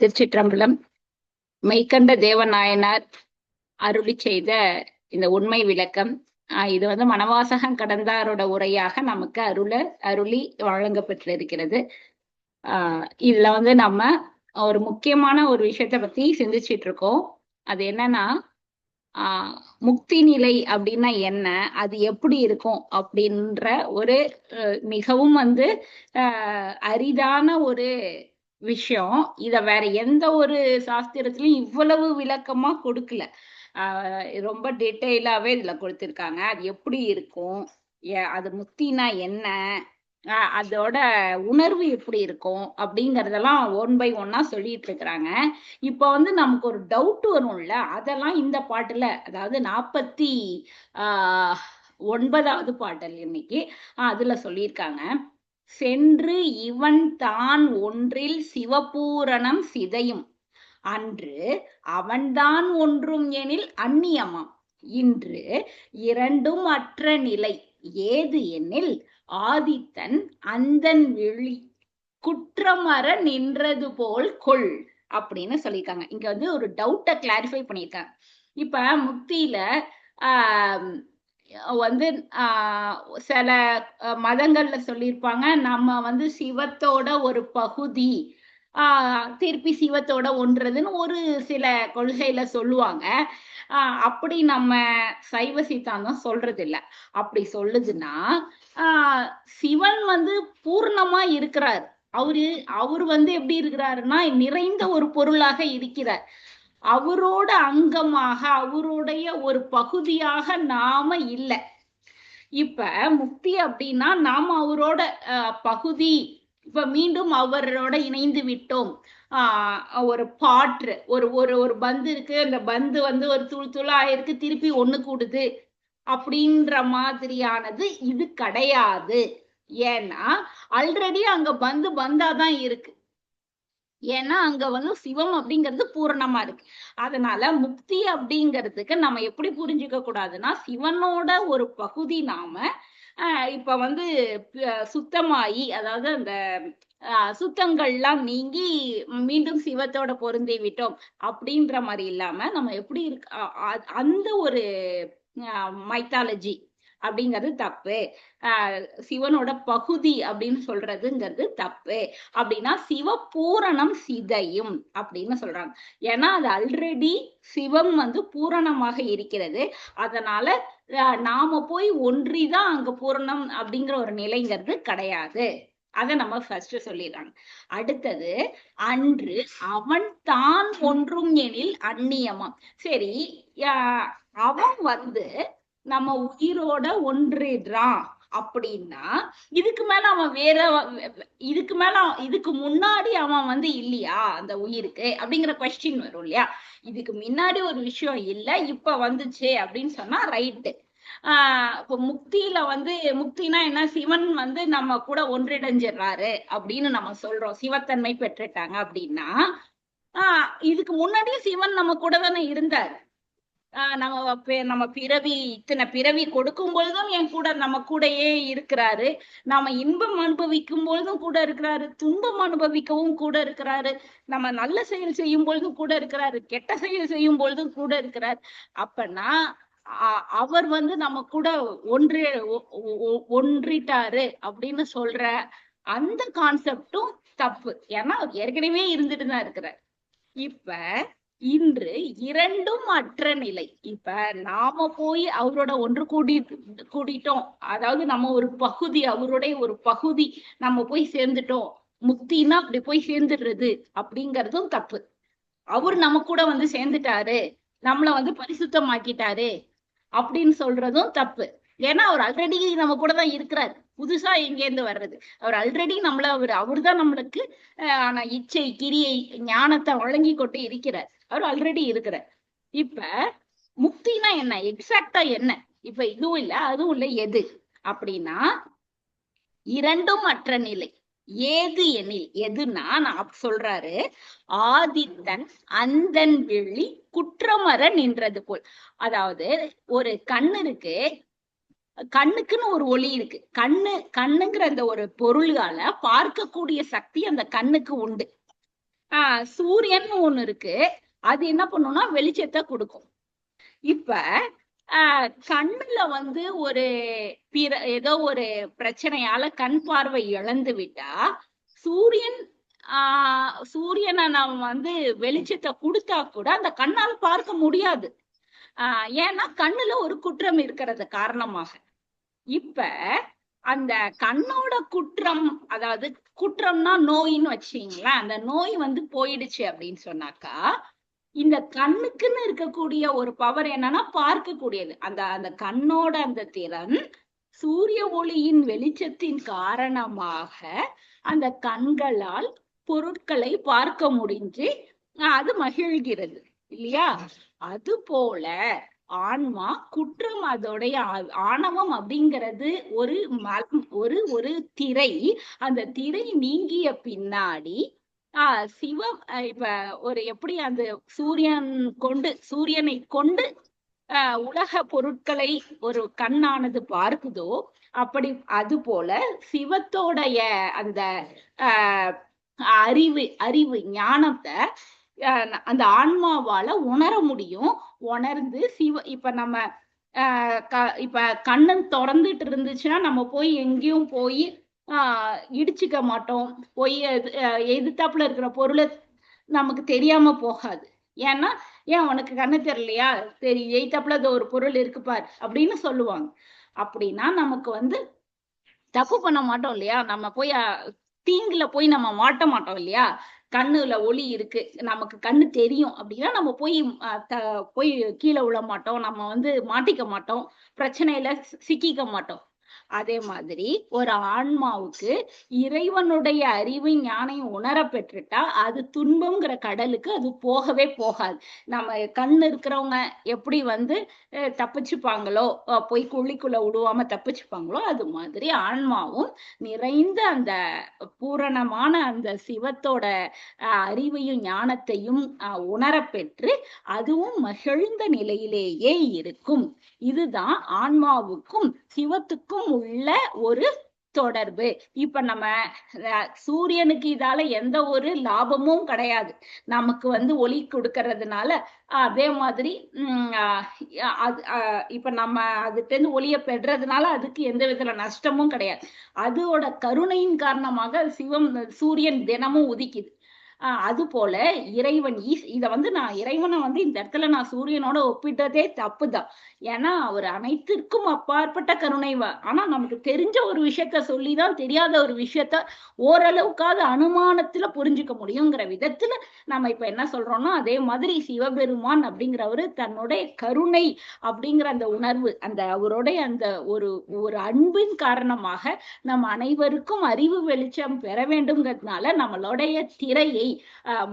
திருச்சிற்றம்பலம். மெய்கண்ட தேவநாயனார் அருளி செய்த இந்த உண்மை விளக்கம். ஆஹ் இது வந்து மனவாசகம் கடந்தாரோட உரையாக நமக்கு அருள அருளி வழங்கப்பட்டிருக்கிறது ஆஹ் இதுல வந்து நம்ம ஒரு முக்கியமான ஒரு விஷயத்த பத்தி சிந்திச்சிட்டு இருக்கோம். அது என்னன்னா ஆஹ் முக்தி நிலை அப்படின்னா என்ன? அது எப்படி இருக்கும்? அப்படின்ற ஒரு மிகவும் வந்து ஆஹ் அரிதான ஒரு விஷயம். இத வேற எந்த ஒரு சாஸ்திரத்திலயும் இவ்வளவு விளக்கமா கொடுக்கல. ஆஹ் ரொம்ப டீட்டெயிலாவே இதுல கொடுத்திருக்காங்க. அது எப்படி இருக்கும்? அது முக்தினா என்ன? அதோட உணர்வு எப்படி இருக்கும் அப்படிங்கறதெல்லாம் ஒன் பை ஒன்னா சொல்லிட்டு இருக்கிறாங்க. இப்ப வந்து நமக்கு ஒரு டவுட் வரும்ல அதெல்லாம் இந்த பாட்டுல அதாவது நாற்பத்தி ஆஹ் ஒன்பதாவது பாடல் இன்னைக்கு அதுல சொல்லியிருக்காங்க. சென்று இவன் தான் ஒன்றில் சிவபூரணம் சிதையும். அன்று அவன்தான் ஒன்றும் எனில் அந்நியமாம். இன்று இரண்டும் அற்ற நிலை. ஏது எனில் ஆதித்தன் அந்தன் விழி குற்றமற நின்றது போல் கொள் அப்படின்னு சொல்லியிருக்காங்க. இங்க வந்து ஒரு டவுட்டை கிளாரிஃபை பண்ணியிருக்காங்க. இப்ப முக்தியில ஆஹ் வந்து ஆஹ் சில மதங்கள்ல சொல்லியிருப்பாங்க நம்ம வந்து சிவத்தோட ஒரு பகுதி ஆஹ் திருப்பி சிவத்தோட ஒன்றதுன்னு ஒரு சில கொள்கையில சொல்லுவாங்க. ஆஹ் அப்படி நம்ம சைவ சித்தாந்தம் சொல்றது இல்ல அப்படி சொல்லுதுன்னா ஆஹ் சிவன் வந்து பூர்ணமா இருக்கிறார். அவரு அவர் வந்து எப்படி இருக்கிறாருன்னா நிறைந்த ஒரு பொருளாக இருக்கிறார். அவரோட அங்கமாக அவருடைய ஒரு பகுதியாக நாம இல்லை. இப்ப முக்தி அப்படின்னா நாம அவரோட அஹ், பகுதி இப்ப மீண்டும் அவரோட இணைந்து விட்டோம். ஒரு பாற்று ஒரு ஒரு ஒரு பந்து இருக்கு. அந்த பந்து வந்து ஒரு துள் துளா திருப்பி ஒண்ணு கூடுது. அப்படின்ற மாதிரியானது இது கிடையாது. ஏன்னா ஆல்ரெடி அங்க பந்து பந்தாதான் இருக்கு. ஏன்னா அங்க வந்து சிவம் அப்படிங்கிறது பூரணமா இருக்கு. அதனால முக்தி அப்படிங்கிறதுக்கு நம்ம எப்படி புரிஞ்சுக்க கூடாதுன்னா சிவனோட ஒரு பகுதி நாம இப்ப வந்து சுத்தமாயி அதாவது அந்த சுத்தங்கள்லாம் நீங்கி மீண்டும் சிவத்தோட பொருந்தி விட்டோம் அப்படின்ற மாதிரி இல்லாம நம்ம எப்படி இருக்க அ- அந்த ஒரு மைத்தாலஜி அப்படிங்கிறது தப்பு. சிவனோட பகுதி அப்படின்னு சொல்றதுங்கிறது தப்பு. அப்படின்னா சிவபூரணம் சிதையும் அப்படின்னு சொல்றாங்க. ஏன்னா அது ஆல்ரெடி சிவம் வந்து பூரணமாக இருக்கிறது. அதனால நாம போய் ஒன்றிதான் அங்க பூரணம் அப்படிங்கிற ஒரு நிலைங்கிறது கிடையாது. அதை நம்ம ஃபர்ஸ்ட் சொல்லிடுறாங்க அடுத்தது அன்று அவன் தான் ஒன்றும் எனில் அந்நியமாம். சரி அஹ், அவன் வந்து நம்ம உயிரோட ஒன்றிடுறான் அப்படின்னா இதுக்கு மேல அவன் வேற இதுக்கு மேல இதுக்கு முன்னாடி அவன் வந்து இல்லையா அந்த உயிருக்கு அப்படிங்கிற கொஸ்டின் வரும் இல்லையா? இதுக்கு முன்னாடி ஒரு விஷயம் இல்ல இப்ப வந்துச்சு அப்படின்னு சொன்னா ரைட்டு ஆஹ் இப்போ முக்தியில வந்து முக்தினா என்ன? சிவன் வந்து நம்ம கூட ஒன்றிடைஞ்சிடுறாரு அப்படின்னு நம்ம சொல்றோம். சிவத்தன்மை பெற்றுட்டாங்க அப்படின்னா ஆஹ் இதுக்கு முன்னாடியும் சிவன் நம்ம கூட தானே இருந்தாரு. ஆஹ் நம்ம நம்ம பிறவி இத்தனை பிறவி கொடுக்கும் பொழுதும் என் கூட நம்ம கூடயே இருக்கிறாரு. நாம இன்பம் அனுபவிக்கும் பொழுதும் கூட இருக்கிறாரு. துன்பம் அனுபவிக்கவும் கூட இருக்கிறாரு. நம்ம நல்ல செயல் செய்யும் பொழுதும் கூட இருக்கிறாரு. கெட்ட செயல் செய்யும் பொழுதும் கூட இருக்கிறார். அப்பனா அ- அவர் வந்து நம்ம கூட ஒன்று ஒன்றிட்டாரு அப்படின்னு சொல்ற அந்த கான்செப்டும் தப்பு. ஏன்னா ஏற்கனவே இருந்துட்டு தான் இருக்கிறார். இப்ப இன்று இரண்டும் அற்ற நிலை. இப்ப நாம போய் அவரோட ஒன்று கூடி கூடிட்டோம். அதாவது நம்ம ஒரு பகுதி அவருடைய ஒரு பகுதி நம்ம போய் சேர்ந்துட்டோம். முக்தின்னா அப்படி போய் சேர்ந்துடுறது அப்படிங்கறதும் தப்பு. அவர் நம்ம கூட வந்து சேர்ந்துட்டாரு. நம்மள வந்து பரிசுத்தமாக்கிட்டாரு அப்படின்னு சொல்றதும் தப்பு. ஏன்னா அவர் ஆல்ரெடி நம்ம கூட தான் இருக்கிறார். புதுசா எங்கேருந்து வர்றது. அவர் ஆல்ரெடி நம்மள அவர் அவர்தான் நம்மளுக்கு ஆனா இச்சை கிரியை ஞானத்தை வழங்கி கொண்டு இருக்கிறார். அவர் ஆல்ரெடி இருக்கிறார். இப்ப முக்தினா என்ன? எக்ஸாக்டா என்ன? இப்ப இதுவும் இல்ல அதுவும் இல்ல எது? அப்படின்னா இரண்டும் அற்ற நிலை. ஏது எனில்? எதுனா நான் சொல்றாரு ஆதித்தன் அந்தன் விழி குற்றமற நின்றது போல். அதாவது ஒரு கண்ணு இருக்கு கண்ணுக்குன்னு ஒரு ஒளி இருக்கு. கண்ணு கண்ணுங்கிற அந்த ஒரு பொருளால பார்க்கக்கூடிய சக்தி அந்த கண்ணுக்கு உண்டு. ஆஹ் சூரியன் ஒண்ணு இருக்கு. அது என்ன பண்ணும்னா வெளிச்சத்தை கொடுக்கும். இப்ப ஆஹ் கண்ணுல வந்து ஒரு பிற ஏதோ ஒரு பிரச்சனையால கண் பார்வை இழந்து விட்டா சூரியன் ஆஹ் சூரியனை நம்ம வந்து வெளிச்சத்தை கொடுத்தா கூட அந்த கண்ணால பார்க்க முடியாது. ஆஹ் ஏன்னா கண்ணுல ஒரு குற்றம் இருக்கிறது காரணமாக. இப்ப அந்த கண்ணோட குற்றம் அதாவது குற்றம்னா நோயின்னு வச்சீங்களேன் அந்த நோய் வந்து போயிடுச்சு அப்படின்னு சொன்னாக்கா இந்த கண்ணுக்குன்னு இருக்கக்கூடிய ஒரு பவர் என்னன்னா பார்க்கக்கூடியது. அந்த அந்த கண்ணோட அந்த திறன் சூரிய ஒளியின் வெளிச்சத்தின் காரணமாக அந்த கண்களால் பொருட்களை பார்க்க முடிஞ்சு அது மகிழ்கிறது இல்லையா? அது போல ஆன்மா குற்றம் அதோடைய ஆ- ஆணவம் அப்படிங்கிறது ஒரு மலம் ஒரு ஒரு திரை. அந்த திரை நீங்கிய பின்னாடி ஆஹ் சிவம் இப்ப ஒரு எப்படி அந்த சூரியன் கொண்டு சூரியனை கொண்டு ஆஹ் உலக பொருட்களை ஒரு கண்ணானது பார்க்குதோ அப்படி அது போல சிவத்தோடைய அந்த ஆஹ் அறிவு அறிவு ஞானத்தை அந்த ஆன்மாவால உணர முடியும். உணர்ந்து சிவ இப்ப நம்ம இப்ப கண்ணன் திறந்துட்டு இருந்துச்சுன்னா நம்ம போய் எங்கேயும் போய் ஆஹ் இடிச்சுக்க மாட்டோம். போய் எதிர்த்தாப்புல இருக்கிற பொருளை நமக்கு தெரியாம போகாது. ஏன்னா ஏன் உனக்கு கண்ணு தெரியலையா? சரி எய்த்தாப்புல அது ஒரு பொருள் இருக்குப்பார் அப்படின்னு சொல்லுவாங்க. அப்படின்னா நமக்கு வந்து தப்பு பண்ண மாட்டோம் இல்லையா? நம்ம போய் அஹ், தீங்குல போய் நம்ம மாட்ட மாட்டோம் இல்லையா? கண்ணுல ஒளி இருக்கு. நமக்கு கண்ணு தெரியும் அப்படின்னா நம்ம போய் த- போய் கீழே விழ மாட்டோம். நம்ம வந்து மாட்டிக்க மாட்டோம். பிரச்சனையில சி- சிக்கிக்க மாட்டோம். அதே மாதிரி ஒரு ஆன்மாவுக்கு இறைவனுடைய அறிவு ஞானையும் உணர பெற்றுட்டா அது துன்பம்ங்கிற கடலுக்கு அது போகவே போகாது. நம்ம கண்ணு இருக்கிறவங்க எப்படி வந்து தப்பிச்சுப்பாங்களோ போய் குழிக்குள்ள விடுவாம தப்பிச்சுப்பாங்களோ அது மாதிரி ஆன்மாவும் நிறைந்த அந்த பூரணமான அந்த சிவத்தோட அஹ், அறிவையும் ஞானத்தையும் அஹ், உணரப் பெற்று அதுவும் மகிழ்ந்த நிலையிலேயே இருக்கும். இதுதான் ஆன்மாவுக்கும் சிவத்துக்கும் உள்ள ஒரு தொடர்பு. இப்ப நம்ம அஹ், சூரியனுக்கு இதால எந்த ஒரு லாபமும் கிடையாது. நமக்கு வந்து ஒளி கொடுக்கறதுனால அதே மாதிரி உம் அது இப்ப நம்ம அதுட்ட இருந்து ஒளிய பெறதுனால அதுக்கு எந்த விதத்துல நஷ்டமும் கிடையாது. அதோட கருணையின் காரணமாக சிவம் சூரியன் தினமும் உதிக்குது. அது போல இறைவன் ஈஸ் இத வந்து நான் இறைவனை வந்து இந்த இடத்துல நான் சூரியனோட ஒப்பிட்டதே தப்புதான். ஏன்னா அவர் அனைத்திற்கும் அப்பாற்பட்ட கருணை ஆனா நமக்கு தெரிஞ்ச ஒரு விஷயத்த சொல்லிதான் தெரியாத ஒரு விஷயத்த ஓரளவுக்காவது அனுமானத்துல புரிஞ்சுக்க முடியுங்கிற விதத்துல நம்ம இப்ப என்ன சொல்றோம்னா அதே மாதிரி சிவபெருமான் அப்படிங்கிறவரு தன்னுடைய கருணை அப்படிங்கிற அந்த உணர்வு அந்த அவருடைய அந்த ஒரு ஒரு அன்பின் காரணமாக நம் அனைவருக்கும் அறிவு வெளிச்சம் பெற வேண்டும்ங்கிறதுனால நம்மளுடைய திரையை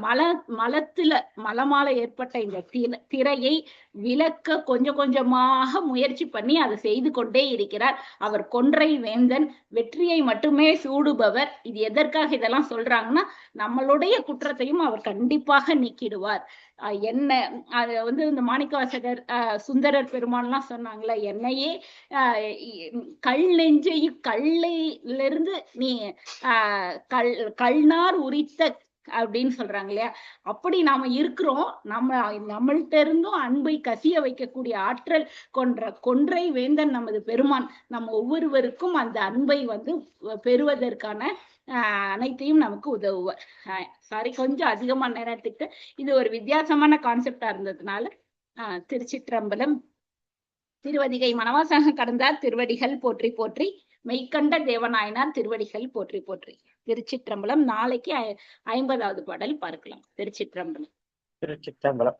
மல மலத்துல மலமால ஏற்பட்ட இந்த திரையை விலக்க கொஞ்சம் கொஞ்சமாக முயற்சி பண்ணி அதை செய்து கொண்டே இருக்கிறார். அவர் கொன்றை வேந்தன் வெற்றியை மட்டுமே சூடுபவர். இது எதற்காக இதெல்லாம் சொல்றாங்கன்னா நம்மளுடைய குற்றத்தையும் அவர் கண்டிப்பாக நீக்கிடுவார். என்ன அது வந்து இந்த மாணிக்கவாசகர் ஆஹ் சுந்தரர் பெருமான்லாம் சொன்னாங்களே என்னையே ஆஹ் கல் நெஞ்சை கல்லையிலிருந்து நீ ஆஹ் கல் கல்நார் உரித்த அப்படின்னு சொல்றாங்க இல்லையா? அப்படி நாம இருக்கிறோம். நம்ம நம்மள்ட்ட இருந்தும் அன்பை கசிய வைக்கக்கூடிய ஆற்றல் கொன்ற கொன்றை வேந்தன் நமது பெருமான். நம்ம ஒவ்வொருவருக்கும் அந்த அன்பை வந்து பெறுவதற்கான அனைத்தையும் நமக்கு உதவுவார். சாரி கொஞ்சம் அதிகமா நேரம் எடுத்துக்கிட்டு இது ஒரு வித்தியாசமான கான்செப்டா இருந்ததுனால ஆஹ் திருச்சிற்றம்பலம் திருவதிகை மனவாசகம் கடந்தார் திருவடிகள் போற்றி போற்றி. மெய்கண்ட தேவநாயனார் திருவடிகள் போற்றி போற்றி. திருச்சிற்றம்பலம். நாளைக்கு ஐ- ஐம்பதாவது பாடல் பார்க்கலாம். திருச்சிற்றம்பலம். திருச்சிற்றம்பலம்.